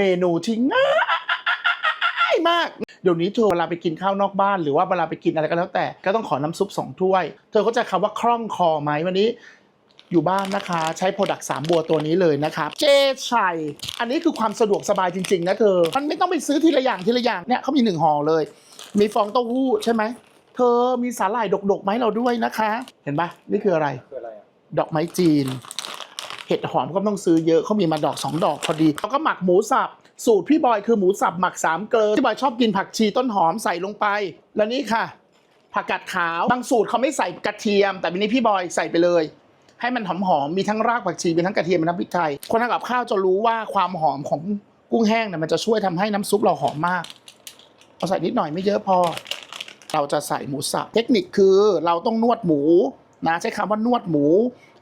เมนูที่ง่ายมาก เดี๋ยวนี้เธอเวลาไปกินข้าวนอกบ้าน หรือว่าเวลาไปกินอะไรก็แล้วแต่ ก็ต้องขอน้ำซุปสองถ้วย เธอเข้าใจคำว่าคล่องคอไหมวันนี้อยู่บ้านนะคะใช้โปรดักต์สามบัวตัวนี้เลยนะครับเจชัยอันนี้คือความสะดวกสบายจริง ๆ นะเธอ มันไม่ต้องไปซื้อทีละอย่างทีละอย่างเนี่ยเขามีหนึ่งห่อเลย มีฟองเต้าหู้ใช่ไหม เธอมีสาหร่ายดกๆไหมาให้เราด้วยนะคะ เห็นปะนี่คืออะไรคืออะไรอะดอกไม้จีน เห็ดหอมก็ต้องซื้อเยอะเขามีมาดอกสองดอกพอดีแล้วก็หมักหมูสับสูตรพี่บอยคือหมูสับหมักสามเกลือพี่บอยชอบกินผักชีต้นหอมใส่ลงไป แล้วนี่ค่ะ ผักกาดขาวบางสูตรเขาไม่ใส่กระเทียม แต่วันนี้พี่บอยใส่ไปเลย ให้มันหอมๆมีทั้งรากผักชีมีทั้งกระเทียมมีทั้งพริกไทยคนทำกับข้าวจะรู้ว่าความหอมของกุ้งแห้งเนี่ยมันจะช่วยทำให้น้ำซุปเราหอมมากเอาใส่นิดหน่อยไม่เยอะพอ เราจะใส่หมูสับเทคนิคคือเราต้องนวดหมูนะใช้คำว่านวดหมู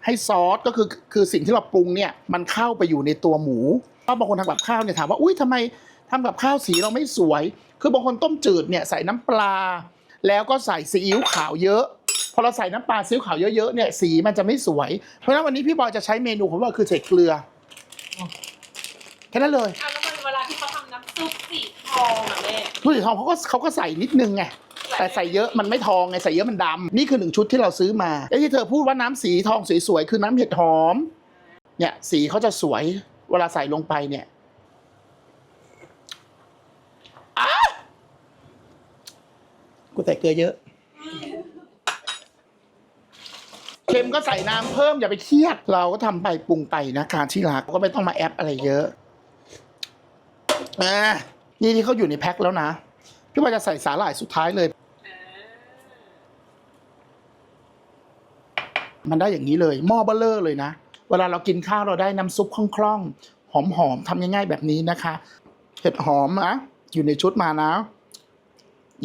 ให้ซอสก็คือคือสิ่งที่เราปรุงเนี่ยมันเข้าไปอยู่ในตัวหมูเพราะบางคนทำกับข้าวเนี่ยถามว่าอุ้ยทำไมทำกับข้าวสีเราไม่สวย คือบางคนต้มจืดเนี่ยใส่น้ำปลา แล้วก็ใส่ซีอิ๊วขาวเยอะ พอเราใส่น้ำปลาซีอิ๊วขาวเยอะๆเนี่ยสีมันจะไม่สวย เพราะฉะนั้นวันนี้พี่บอยจะใช้เมนูของเราคือใส่เกลือแค่นั้นเลย อะแล้วมันเวลาที่เขาทำน้ำซุปสีทองอะแม่ผู้สีทองเขาก็เขาก็ใส่นิดนึงไง แต่ใส่เยอะมันไม่ทองไงใส่เยอะมันดำนี่คือหนึ่งชุดที่เราซื้อมาไอ้ที่เธอพูดว่าน้ำสีทองสวยๆคือน้ำเห็ดหอม เนี่ย สีเขาจะสวย เวลาใส่ลงไปเนี่ยอ๊ะกูใส่เกลือเยอะเค็มก็ใส่น้ำเพิ่มอย่าไปเครียด เราก็ทำไปปรุงไปนะคะที่รักก็ไม่ต้องมาแอปอะไรเยอะอ่านี่ที่เขาอยู่ในแพ็คแล้วนะ พี่ว่าจะใส่สาหร่ายสุดท้ายเลย มันได้อย่างนี้เลยหม้อเบลเลอร์เลยนะ เวลาเรากินข้าวเราได้น้ำซุปคล่องๆ หอมๆทำง่ายๆแบบนี้นะคะ เห็ดหอมนะอยู่ในชุดมานะ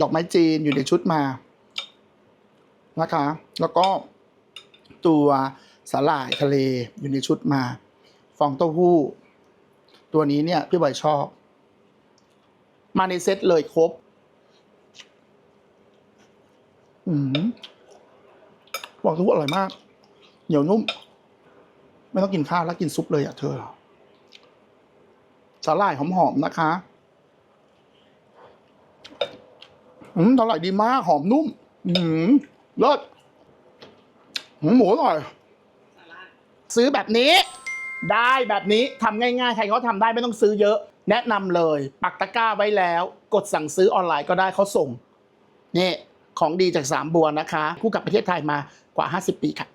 ดอกไม้จีนอยู่ในชุดมานะคะ แล้วก็ตัวสาหร่ายทะเลอยู่ในชุดมา ฟองเต้าหู้ ตัวนี้เนี่ยพี่บอยชอบ มาในเซตเลยครบอืมบอกทุกอร่อยมาก เหนียวนุ่ม ไม่ต้องกินข้าวแล้วกินซุปเลยอะเธอสาหร่ายหอมๆนะคะ อืมอร่อยดีมาก หอมนุ่ม อืมเลิศหืมหมูอร่อย ซื้อแบบนี้ ได้แบบนี้ทำง่ายๆ ใครเขาทำได้ไม่ต้องซื้อเยอะ แนะนำเลย ปักตะกร้าไว้แล้ว กดสั่งซื้อออนไลน์ก็ได้เขาส่งนี่ของดีจากสามบัวนะคะ คู่กับประเทศไทยมากว่า 50 ปีค่ะ